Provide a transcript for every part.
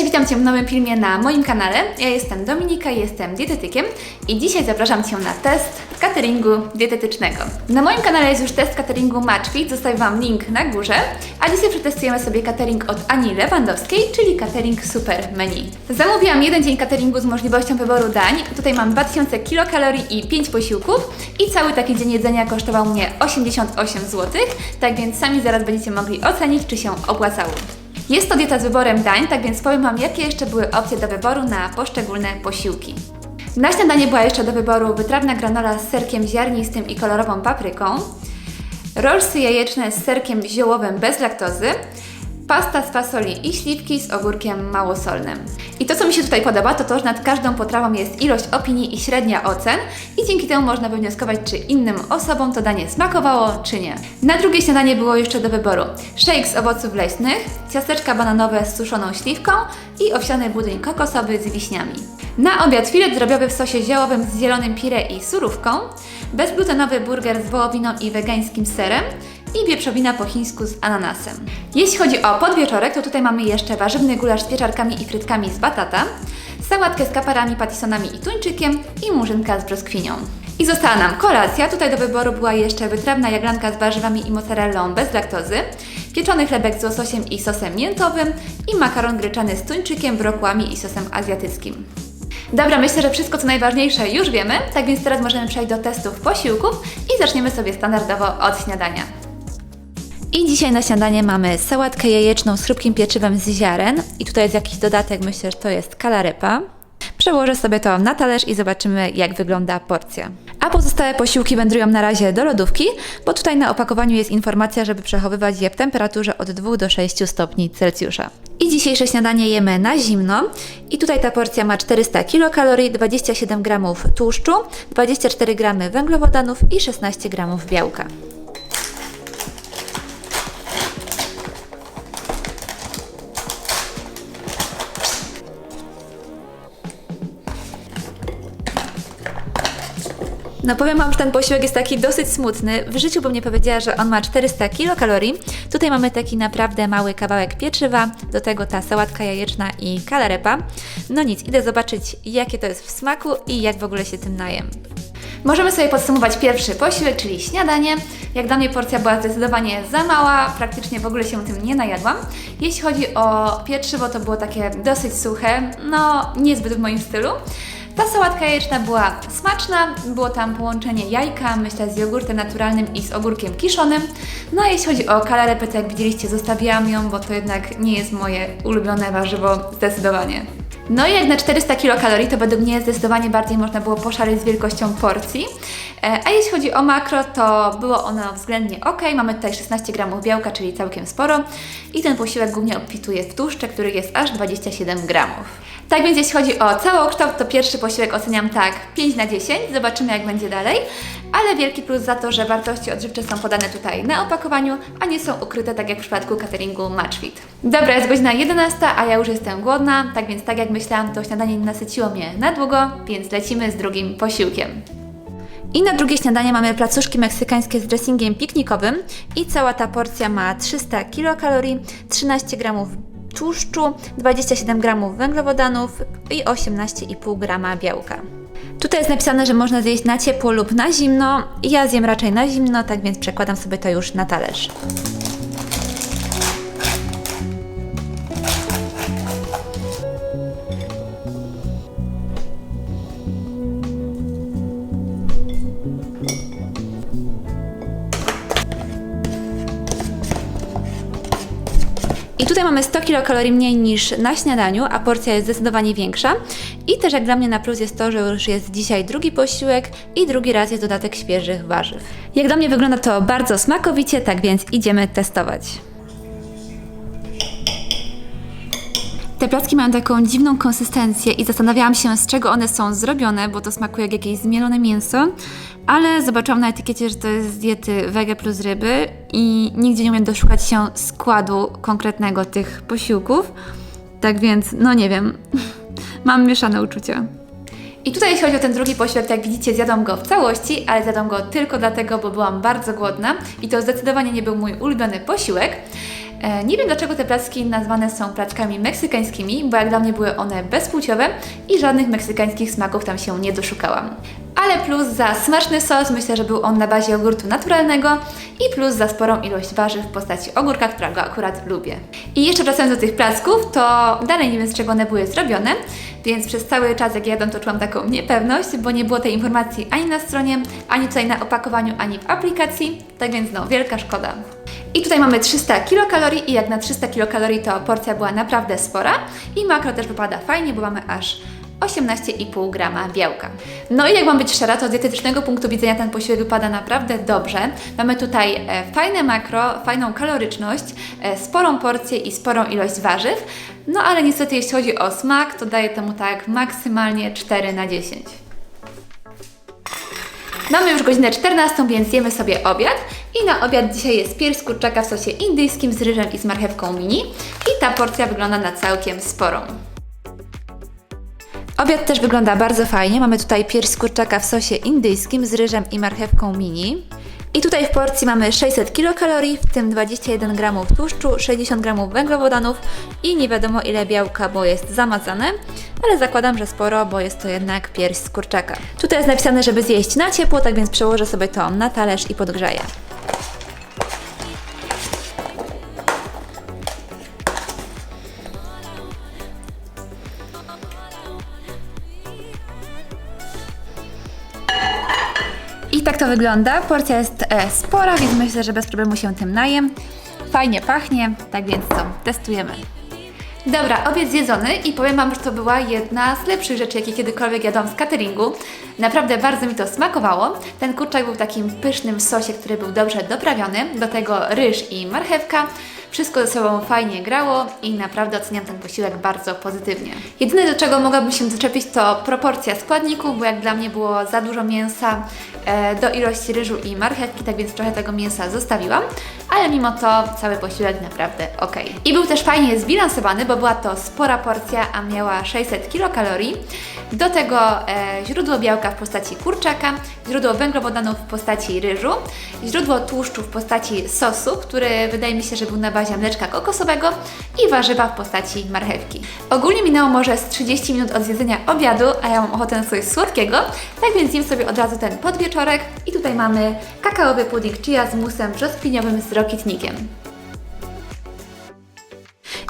Cześć, witam Cię w nowym filmie na moim kanale. Ja jestem Dominika, jestem dietetykiem i dzisiaj zapraszam Cię na test cateringu dietetycznego. Na moim kanale jest już test cateringu Matchfit, zostawię Wam link na górze, a dzisiaj przetestujemy sobie catering od Ani Lewandowskiej, czyli catering super menu. Zamówiłam jeden dzień cateringu z możliwością wyboru dań. Tutaj mam 2000 kilokalorii i 5 posiłków i cały taki dzień jedzenia kosztował mnie 88 zł, tak więc sami zaraz będziecie mogli ocenić, czy się opłacało. Jest to dieta z wyborem dań, tak więc powiem Wam, jakie jeszcze były opcje do wyboru na poszczególne posiłki. Na śniadanie była jeszcze do wyboru wytrawna granola z serkiem ziarnistym i kolorową papryką, rollsy jajeczne z serkiem ziołowym bez laktozy, pasta z fasoli i śliwki z ogórkiem małosolnym. I to, co mi się tutaj podoba, to to, że nad każdą potrawą jest ilość opinii i średnia ocen i dzięki temu można wywnioskować, czy innym osobom to danie smakowało, czy nie. Na drugie śniadanie było jeszcze do wyboru shake z owoców leśnych, ciasteczka bananowe z suszoną śliwką i owsiany budyń kokosowy z wiśniami. Na obiad filet drobiowy w sosie ziołowym z zielonym pire i surówką, bezglutenowy burger z wołowiną i wegańskim serem i wieprzowina po chińsku z ananasem. Jeśli chodzi o podwieczorek, to tutaj mamy jeszcze warzywny gulasz z pieczarkami i frytkami z batata, sałatkę z kaparami, patisonami i tuńczykiem i murzynka z brzoskwinią. I została nam kolacja. Tutaj do wyboru była jeszcze wytrawna jaglanka z warzywami i mozzarellą bez laktozy, pieczony chlebek z łososiem i sosem miętowym i makaron gryczany z tuńczykiem, brokłami i sosem azjatyckim. Dobra, myślę, że wszystko co najważniejsze już wiemy, tak więc teraz możemy przejść do testów posiłków i zaczniemy sobie standardowo od śniadania. I dzisiaj na śniadanie mamy sałatkę jajeczną z chrupkim pieczywem z ziaren. I tutaj jest jakiś dodatek, myślę, że to jest kalarypa. Przełożę sobie to na talerz i zobaczymy, jak wygląda porcja. A pozostałe posiłki wędrują na razie do lodówki, bo tutaj na opakowaniu jest informacja, żeby przechowywać je w temperaturze od 2 do 6 stopni Celsjusza. I dzisiejsze śniadanie jemy na zimno. I tutaj ta porcja ma 400 kilokalorii, 27 gramów tłuszczu, 24 gramy węglowodanów i 16 gramów białka. No powiem Wam, że ten posiłek jest taki dosyć smutny. W życiu bym nie powiedziała, że on ma 400 kilokalorii. Tutaj mamy taki naprawdę mały kawałek pieczywa, do tego ta sałatka jajeczna i kalarepa. No nic, idę zobaczyć jakie to jest w smaku i jak w ogóle się tym najem. Możemy sobie podsumować pierwszy posiłek, czyli śniadanie. Jak dla mnie porcja była zdecydowanie za mała, praktycznie w ogóle się tym nie najadłam. Jeśli chodzi o pieczywo, to było takie dosyć suche, no niezbyt w moim stylu. Ta sałatka jajeczna była smaczna, było tam połączenie jajka, myślę z jogurtem naturalnym i z ogórkiem kiszonym. No a jeśli chodzi o kalarepę, to jak widzieliście zostawiłam ją, bo to jednak nie jest moje ulubione warzywo zdecydowanie. No i jak na 400 kilokalorii, to według mnie zdecydowanie bardziej można było poszaleć z wielkością porcji. E, A jeśli chodzi o makro, to było ono względnie ok. Mamy tutaj 16 gramów białka, czyli całkiem sporo. I ten posiłek głównie obfituje w tłuszcze, który jest aż 27 gramów. Tak więc jeśli chodzi o całokształt, to pierwszy posiłek oceniam tak 5 na 10. Zobaczymy jak będzie dalej. Ale wielki plus za to, że wartości odżywcze są podane tutaj na opakowaniu, a nie są ukryte tak jak w przypadku cateringu Matchfit. Dobra, jest godzina 11, a ja już jestem głodna, tak więc tak jak myślałam, to śniadanie nie nasyciło mnie na długo, więc lecimy z drugim posiłkiem. I na drugie śniadanie mamy placuszki meksykańskie z dressingiem piknikowym i cała ta porcja ma 300 kilokalorii, 13 gramów tłuszczu, 27 gramów węglowodanów i 18,5 grama białka. Tutaj jest napisane, że można zjeść na ciepło lub na zimno. Ja zjem raczej na zimno, tak więc przekładam sobie to już na talerz. Tutaj mamy 100 kilokalorii mniej niż na śniadaniu, a porcja jest zdecydowanie większa. I też jak dla mnie na plus jest to, że już jest dzisiaj drugi posiłek i drugi raz jest dodatek świeżych warzyw. Jak dla mnie wygląda to bardzo smakowicie, tak więc idziemy testować. Te placki mają taką dziwną konsystencję i zastanawiałam się, z czego one są zrobione, bo to smakuje jak jakieś zmielone mięso, ale zobaczyłam na etykiecie, że to jest z diety wege plus ryby i nigdzie nie umiem doszukać się składu konkretnego tych posiłków. Tak więc, no nie wiem, mam mieszane uczucia. I tutaj jeśli chodzi o ten drugi posiłek, jak widzicie zjadłam go w całości, ale zjadłam go tylko dlatego, bo byłam bardzo głodna i to zdecydowanie nie był mój ulubiony posiłek. E, nie wiem dlaczego te placki nazwane są placzkami meksykańskimi, bo jak dla mnie były one bezpłciowe i żadnych meksykańskich smaków tam się nie doszukałam. Ale plus za smaczny sos, myślę, że był on na bazie jogurtu naturalnego i plus za sporą ilość warzyw w postaci ogórka, którego akurat lubię. I jeszcze wracając do tych placków, to dalej nie wiem z czego one były zrobione, więc przez cały czas jak jadłam to czułam taką niepewność, bo nie było tej informacji ani na stronie, ani tutaj na opakowaniu, ani w aplikacji, tak więc no, wielka szkoda. I tutaj mamy 300 kilokalorii i jak na 300 kilokalorii to porcja była naprawdę spora i makro też wypada fajnie, bo mamy aż 18,5 grama białka. No i jak mam być szczera, to z dietetycznego punktu widzenia ten posiłek wypada naprawdę dobrze. Mamy tutaj e, fajne makro, fajną kaloryczność, e, sporą porcję i sporą ilość warzyw. No ale niestety jeśli chodzi o smak, to daję temu tak maksymalnie 4 na 10. Mamy już godzinę 14, więc jemy sobie obiad. I na obiad dzisiaj jest pierś kurczaka w sosie indyjskim z ryżem i z marchewką mini. I ta porcja wygląda na całkiem sporą. Obiad też wygląda bardzo fajnie. Mamy tutaj pierś kurczaka w sosie indyjskim z ryżem i marchewką mini. I tutaj w porcji mamy 600 kilokalorii, w tym 21 gramów tłuszczu, 60 gramów węglowodanów i nie wiadomo ile białka, bo jest zamazane, ale zakładam, że sporo, bo jest to jednak pierś z kurczaka. Tutaj jest napisane, żeby zjeść na ciepło, tak więc przełożę sobie to na talerz i podgrzeję. To wygląda. Porcja jest e, spora, więc myślę, że bez problemu się tym najem. Fajnie pachnie, tak więc co, testujemy. Dobra, obiad zjedzony i powiem Wam, że to była jedna z lepszych rzeczy, jakie kiedykolwiek jadłam z cateringu. Naprawdę bardzo mi to smakowało. Ten kurczak był w takim pysznym sosie, który był dobrze doprawiony. Do tego ryż i marchewka. Wszystko ze sobą fajnie grało i naprawdę oceniam ten posiłek bardzo pozytywnie. Jedyne do czego mogłabym się doczepić to proporcja składników, bo jak dla mnie było za dużo mięsa e, do ilości ryżu i marchewki, tak więc trochę tego mięsa zostawiłam, ale mimo to cały posiłek naprawdę ok. I był też fajnie zbilansowany, bo była to spora porcja, a miała 600 kilokalorii. Do tego e, źródło białka w postaci kurczaka, źródło węglowodanów w postaci ryżu, źródło tłuszczu w postaci sosu, który wydaje mi się, że był na bazie mleczka kokosowego i warzywa w postaci marchewki. Ogólnie minęło może z 30 minut od zjedzenia obiadu, a ja mam ochotę na coś słodkiego, tak więc zjem sobie od razu ten podwieczorek i tutaj mamy kakaowy pudding chia z musem brzoskwiniowym z rokietnikiem.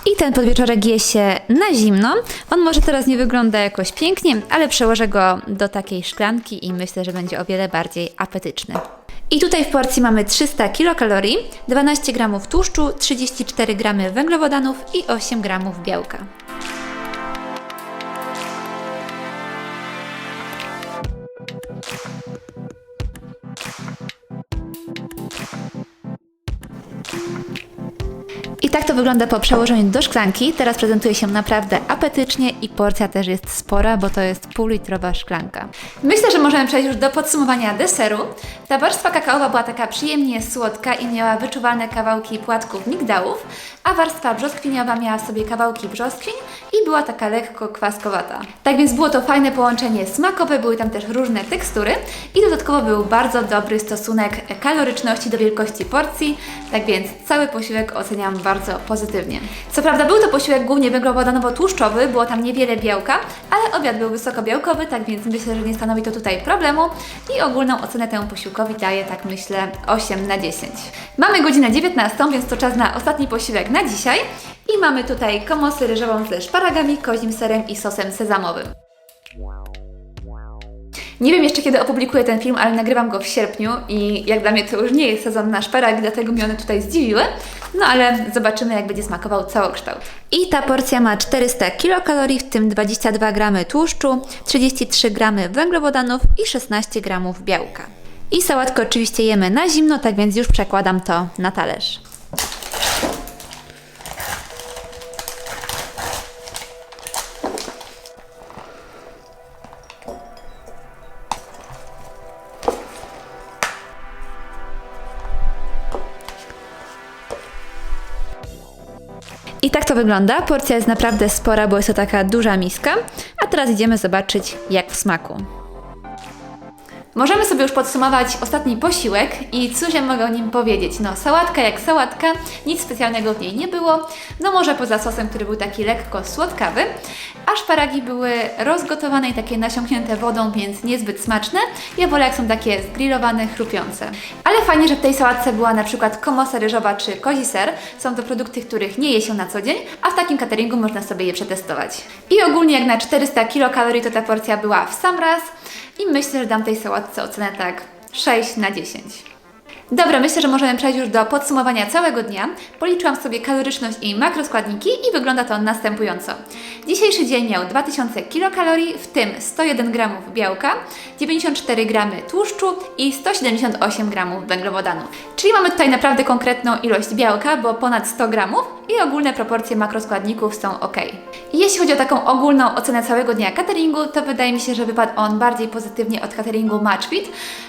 I ten podwieczorek je się na zimno. On może teraz nie wygląda jakoś pięknie, ale przełożę go do takiej szklanki i myślę, że będzie o wiele bardziej apetyczny. I tutaj w porcji mamy 300 kilokalorii, 12 gramów tłuszczu, 34 gramy węglowodanów i 8 gramów białka. Wygląda po przełożeniu do szklanki. Teraz prezentuje się naprawdę apetycznie i porcja też jest spora, bo to jest półlitrowa szklanka. Myślę, że możemy przejść już do podsumowania deseru. Ta warstwa kakaowa była taka przyjemnie słodka i miała wyczuwalne kawałki płatków migdałów, a warstwa brzoskwiniowa miała sobie kawałki brzoskwiń i była taka lekko kwaskowata. Tak więc było to fajne połączenie smakowe, były tam też różne tekstury i dodatkowo był bardzo dobry stosunek kaloryczności do wielkości porcji, tak więc cały posiłek oceniam bardzo pozytywnie. Co prawda był to posiłek głównie węglowodanowo-tłuszczowy, było tam niewiele białka, ale obiad był wysokobiałkowy, tak więc myślę, że nie stanowi to tutaj problemu i ogólną ocenę temu posiłkowi daję, tak myślę, 8 na 10. Mamy godzinę 19, więc to czas na ostatni posiłek na dzisiaj i mamy tutaj komosy ryżową ze szparagami, kozim serem i sosem sezamowym. Nie wiem jeszcze kiedy opublikuję ten film, ale nagrywam go w sierpniu i jak dla mnie to już nie jest sezon na szparagi, dlatego mnie one tutaj zdziwiły. No ale zobaczymy jak będzie smakował całokształt. I ta porcja ma 400 kilokalorii, w tym 22 gramy tłuszczu, 33 gramy węglowodanów i 16 gramów białka. I sałatkę oczywiście jemy na zimno, tak więc już przekładam to na talerz. I tak to wygląda. Porcja jest naprawdę spora, bo jest to taka duża miska. A teraz idziemy zobaczyć, jak w smaku. Możemy sobie już podsumować ostatni posiłek i cóż ja mogę o nim powiedzieć. No, sałatka jak sałatka, nic specjalnego w niej nie było. No może poza sosem, który był taki lekko słodkawy. A szparagi były rozgotowane i takie nasiąknięte wodą, więc niezbyt smaczne. Ja wolę jak są takie zgrillowane, chrupiące. Ale fajnie, że w tej sałatce była na przykład komosa ryżowa czy kozi ser. Są to produkty, których nie je się na co dzień, a w takim cateringu można sobie je przetestować. I ogólnie jak na 400 kilokalorii to ta porcja była w sam raz i myślę, że dam tej sałatce ocenę tak 6 na 10. Dobra, myślę, że możemy przejść już do podsumowania całego dnia. Policzyłam sobie kaloryczność i makroskładniki i wygląda to następująco. Dzisiejszy dzień miał 2000 kilokalorii, w tym 101 gramów białka, 94 gramy tłuszczu i 178 gramów węglowodanów. Czyli mamy tutaj naprawdę konkretną ilość białka, bo ponad 100 gramów i ogólne proporcje makroskładników są ok. Jeśli chodzi o taką ogólną ocenę całego dnia cateringu, to wydaje mi się, że wypadł on bardziej pozytywnie od cateringu Matchfit,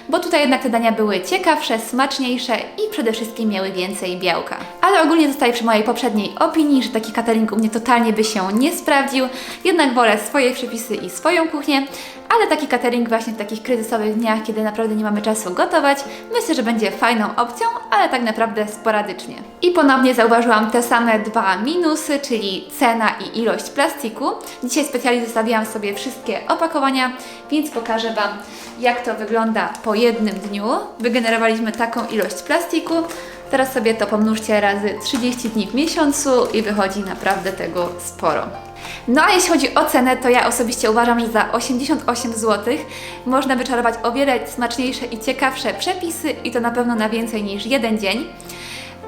bo tutaj jednak te dania były ciekawsze, smaczniejsze i przede wszystkim miały więcej białka. Ale ogólnie zostaje przy mojej poprzedniej opinii, że taki catering u mnie totalnie by się nie sprawdził, jednak wolę swoje przepisy i swoją kuchnię, ale taki catering właśnie w takich kryzysowych dniach, kiedy naprawdę nie mamy czasu gotować, myślę, że będzie fajną opcją, ale tak naprawdę sporadycznie. I ponownie zauważyłam te same dwa minusy, czyli cena i ilość plastiku. Dzisiaj specjalnie zostawiłam sobie wszystkie opakowania, więc pokażę Wam, jak to wygląda po jednym dniu. Wygenerowaliśmy taką ilość plastiku. Teraz sobie to pomnóżcie razy 30 dni w miesiącu i wychodzi naprawdę tego sporo. No a jeśli chodzi o cenę, to ja osobiście uważam, że za 88 zł można wyczarować o wiele smaczniejsze i ciekawsze przepisy i to na pewno na więcej niż jeden dzień.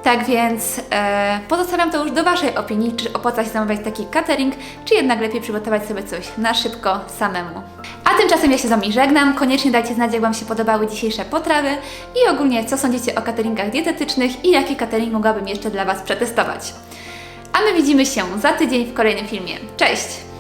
Tak więc e, pozostawiam to już do Waszej opinii, czy opłaca się zamawiać taki catering, czy jednak lepiej przygotować sobie coś na szybko samemu. A tymczasem ja się z Wami żegnam. Koniecznie dajcie znać, jak Wam się podobały dzisiejsze potrawy i ogólnie co sądzicie o cateringach dietetycznych i jaki catering mogłabym jeszcze dla Was przetestować. A my widzimy się za tydzień w kolejnym filmie. Cześć!